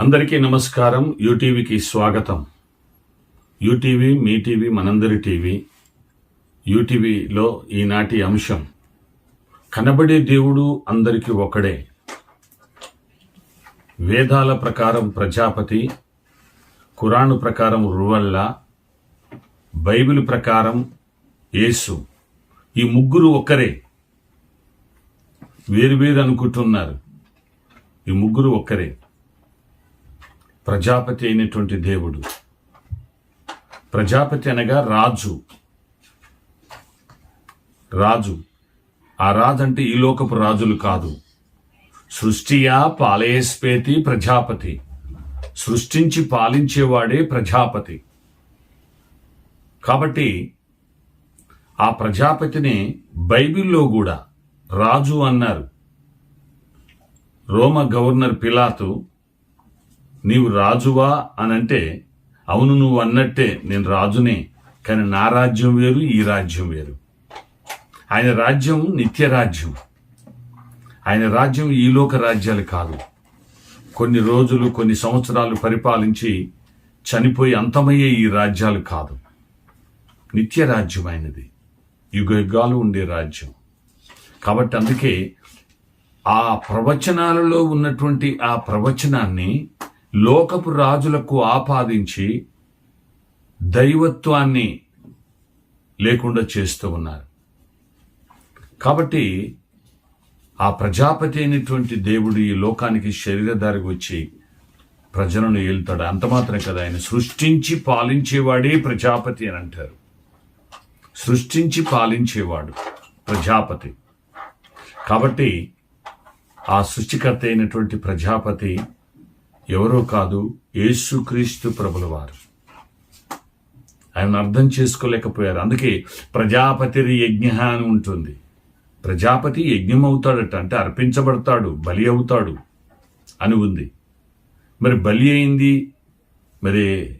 అందరికీ నమస్కారం. యూటీవీకి స్వాగతం. యూటీవీ మీ టీవీ మనందరి టీవీ. యూటీవీలో ఈనాటి అంశం. కనబడే దేవుడు అందరికీ ఒకడే. వేదాల ప్రకారం ప్రజాపతి ఖురాను ప్రకారం రువల్లా బైబిల్ ప్రకారం యేసు. ఈ ముగ్గురు ఒక్కరే వేరు అనుకుంటున్నారు. ఈ ముగ్గురు ఒక్కరే ప్రజాపతి అయినటువంటి దేవుడు. ప్రజాపతి అనగా రాజు. రాజు. ఆ రాజు అంటే ఈ లోకపు రాజులు కాదు. సృష్టియా పాలయస్పేతి ప్రజాపతి. సృష్టించి పాలించేవాడే ప్రజాపతి. కాబట్టి ఆ ప్రజాపతిని బైబిల్లో కూడా రాజు అన్నారు. రోమ గవర్నర్ పిలాతు నీవు రాజువా అనంటే అవును నువ్వు అన్నట్టే నేను రాజునే కానీ నా రాజ్యం వేరు ఈ రాజ్యం వేరు. ఆయన రాజ్యం నిత్య రాజ్యం. ఆయన రాజ్యం ఈ లోక రాజ్యాలు కాదు. కొన్ని రోజులు కొన్ని సంవత్సరాలు పరిపాలించి చనిపోయి అంతమయ్యే ఈ రాజ్యాలు కాదు. నిత్య రాజ్యం ఆయనది. యుగ యుగాలు ఉండే రాజ్యం. కాబట్టి అందుకే ఆ ప్రవచనాలలో ఉన్నటువంటి ఆ ప్రవచనాన్ని లోకపు రాజులకు ఆపాదించి దైవత్వాన్ని లేకుండా చేస్తూ ఉన్నారు. కాబట్టి ఆ ప్రజాపతి అయినటువంటి దేవుడు ఈ లోకానికి శరీరధారికి వచ్చి ప్రజలను ఏలుతాడు. అంత మాత్రం కదా ఆయన సృష్టించి పాలించేవాడే ప్రజాపతి అని అంటారు. సృష్టించి పాలించేవాడు ప్రజాపతి. కాబట్టి ఆ సృష్టికర్త అయినటువంటి ప్రజాపతి ఎవరో కాదు యేసుక్రీస్తు ప్రభుల వారు. ఆయన అర్థం చేసుకోలేకపోయారు. అందుకే ప్రజాపతి యజ్ఞ అని ఉంటుంది. ప్రజాపతి యజ్ఞం అవుతాడట అంటే అర్పించబడతాడు బలి అవుతాడు అని ఉంది. మరి బలి అయింది మరి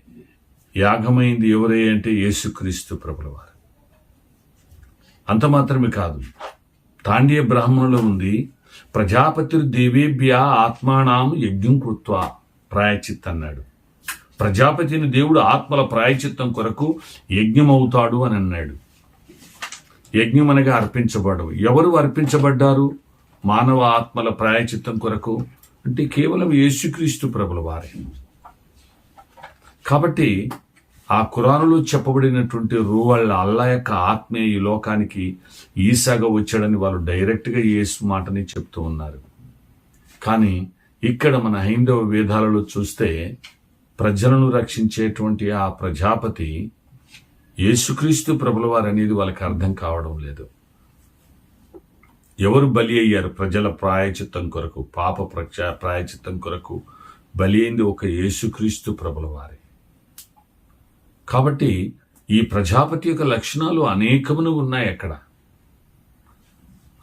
యాగమైంది ఎవరే అంటే యేసుక్రీస్తు ప్రభుల వారు. అంత మాత్రమే కాదు. తాండీయ బ్రాహ్మణులు ఉంది ప్రజాపతి దేవేభ్య ఆత్మానాం యజ్ఞం కృత్వా. ప్రాయచిత్ అన్నాడు ప్రజాపతిని దేవుడు ఆత్మల ప్రాయచిత్తం కొరకు యజ్ఞమవుతాడు అని అన్నాడు. యజ్ఞం అనగా అర్పించబడు. ఎవరు అర్పించబడ్డారు? మానవ ఆత్మల ప్రాయచిత్తం కొరకు? అంటే కేవలం యేసుక్రీస్తు ప్రభుల వారే. కాబట్టి ఆ కురానులో చెప్పబడినటువంటి రూవాళ్ళ అల్లా యొక్క ఆత్మే ఈ లోకానికి ఈసాగా వచ్చాడని వాళ్ళు డైరెక్ట్గా యేసు మాటని చెప్తూ ఉన్నారు. కానీ ఇక్కడ మన హైందవ వేదాలలో చూస్తే ప్రజలను రక్షించేటువంటి ఆ ప్రజాపతి యేసుక్రీస్తు ప్రభులవారు అనేది వాళ్ళకి అర్థం కావడం లేదు. ఎవరు బలి అయ్యారు? ప్రజల ప్రాయచిత్తం కొరకు పాప ప్రజ ప్రాయచిత్తం కొరకు బలి అయింది ఒక యేసుక్రీస్తు ప్రభులవారే కాబట్టి ఈ ప్రజాపతి యొక్క లక్షణాలు అనేకమును ఉన్నాయి అక్కడ.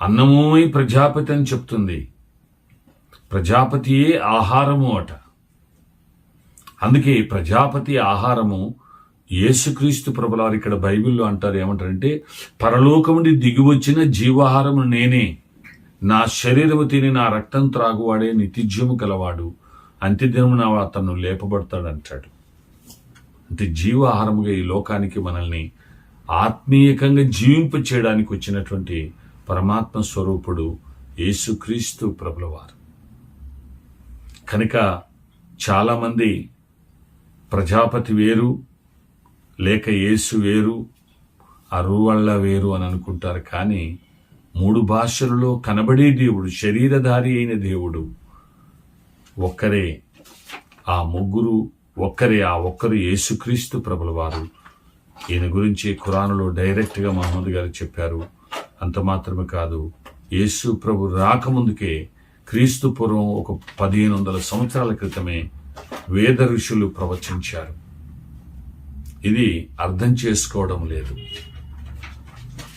అన్నమోమై ప్రజాపతి అని చెప్తుంది. ప్రజాపతియే ఆహారము అట. అందుకే ప్రజాపతి ఆహారము యేసుక్రీస్తు ప్రభులారు ఇక్కడ బైబిల్లో అంటారు ఏమంటారంటే పరలోకముడి దిగివచ్చిన జీవాహారము నేనే. నా శరీరము తిని నా రక్తం త్రాగువాడే నితిజ్యము కలవాడు అంత్యదినమున అతను లేపబడతాడు అంటాడు అంటే జీవాహారముగా ఈ లోకానికి మనల్ని ఆత్మీయకంగా జీవింప చేయడానికి వచ్చినటువంటి పరమాత్మ స్వరూపుడు యేసుక్రీస్తు ప్రభులవారు. కనుక చాలామంది ప్రజాపతి వేరు లేక యేసు వేరు అరువళ్ళ వేరు అని అనుకుంటారు. కానీ మూడు భాషలలో కనబడే దేవుడు శరీరధారి అయిన దేవుడు ఒక్కరే. ఆ ముగ్గురు ఒక్కరే ఆ ఒక్కరు యేసుక్రీస్తు ప్రభుల వారు. ఈయన గురించి ఖురానులో డైరెక్ట్గా మహమ్మద్ గారు చెప్పారు. అంత మాత్రమే కాదు యేసు ప్రభు రాకముందుకే క్రీస్తు పూర్వం ఒక పదిహేను వందల సంవత్సరాల క్రితమే వేద ఋషులు ప్రవచించారు. ఇది అర్థం చేసుకోవడం లేదు.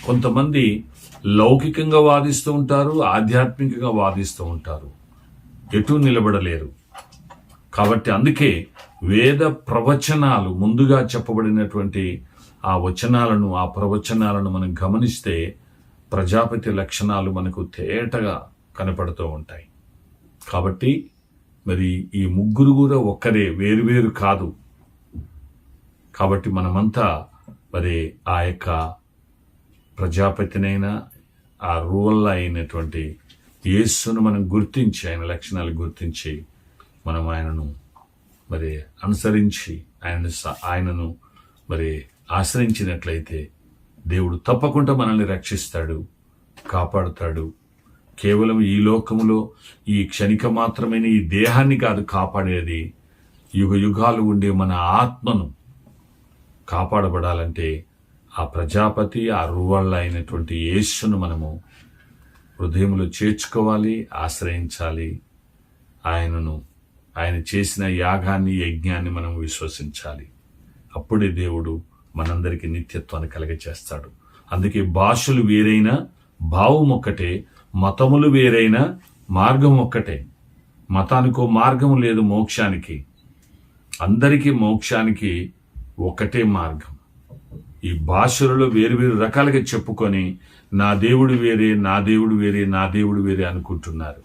కొంతమంది లౌకికంగా వాదిస్తూ ఉంటారు ఆధ్యాత్మికంగా వాదిస్తూ ఉంటారు. ఎటు నిలబడలేరు. కాబట్టి అందుకే వేద ప్రవచనాలు ముందుగా చెప్పబడినటువంటి ఆ వచనాలను ఆ ప్రవచనాలను మనం గమనిస్తే ప్రజాపతి లక్షణాలు మనకు తేటగా కనపడుతూ ఉంటాయి. కాబట్టి మరి ఈ ముగ్గురు కూడా ఒక్కరే వేరువేరు కాదు. కాబట్టి మనమంతా మరి ఆ యొక్క ప్రజాపతినైనా ఆ రూల్ అయినటువంటి యేసును మనం గుర్తించి ఆయన లక్షణాలు గుర్తించి మనం ఆయనను మరి అనుసరించి ఆయన ఆయనను మరి ఆశ్రయించినట్లయితే దేవుడు తప్పకుండా మనల్ని రక్షిస్తాడు కాపాడుతాడు కేవలం ఈ లోకములో ఈ క్షణిక మాత్రమైన ఈ దేహాన్ని కాదు కాపాడేది. యుగ యుగాలు ఉండే మన ఆత్మను కాపాడబడాలంటే ఆ ప్రజాపతి ఆ రువళ్ళ అయినటువంటి యేసును మనము హృదయంలో చేర్చుకోవాలి ఆశ్రయించాలి. ఆయనను ఆయన చేసిన యాగాన్ని యజ్ఞాన్ని మనం విశ్వసించాలి. అప్పుడే దేవుడు మనందరికీ నిత్యత్వాన్ని కలగచేస్తాడు అందుకే భాషలు వేరైనా భావం ఒక్కటే మతములు వేరైనా మార్గం ఒక్కటే. మతానికో మార్గం లేదు మోక్షానికి. అందరికీ మోక్షానికి ఒకటే మార్గం. ఈ భాషలలో వేరు వేరు రకాలుగా చెప్పుకొని నా దేవుడు వేరే నా దేవుడు వేరే నా దేవుడు వేరే అనుకుంటున్నారు.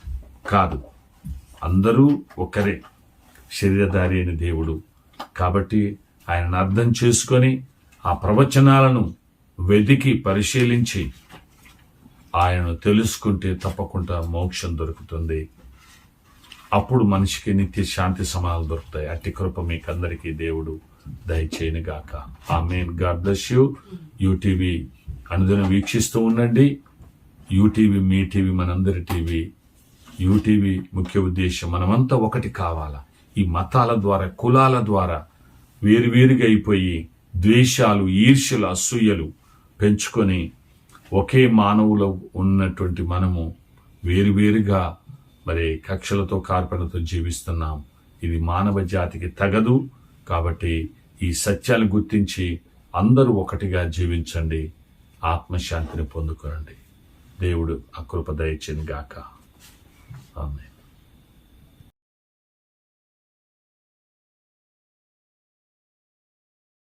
కాదు. అందరూ ఒకరే శరీరధారి అయిన దేవుడు. కాబట్టి ఆయనను అర్థం చేసుకొని ఆ ప్రవచనాలను వెతికి పరిశీలించి ఆయనను తెలుసుకుంటే తప్పకుండా మోక్షం దొరుకుతుంది. అప్పుడు మనిషికి నిత్య శాంతి సమాధాలు దొరుకుతాయి. అట్టి కృప మీకు అందరికీ దేవుడు దయచేయను గాక. ఆ main God bless you. UTV అనుదినం వీక్షిస్తూ ఉండండి. యూటీవీ మీ టీవీ మనందరి టీవీ. యూటీవీ ముఖ్య ఉద్దేశం మనమంతా ఒకటి కావాలా. ఈ మతాల ద్వారా కులాల ద్వారా వేరువేరుగా అయిపోయి ద్వేషాలు ఈర్ష్యలు అసూయలు పెంచుకొని ఒకే మానవులో ఉన్నటువంటి మనము వేరువేరుగా మరి కక్షలతో కార్పణతో జీవిస్తున్నాం. ఇది మానవ జాతికి తగదు. కాబట్టి ఈ సత్యాలు గుర్తించి అందరూ ఒకటిగా జీవించండి. ఆత్మశాంతిని పొందుకోనండి. దేవుడు అకృప దయచేని గాక ఆమె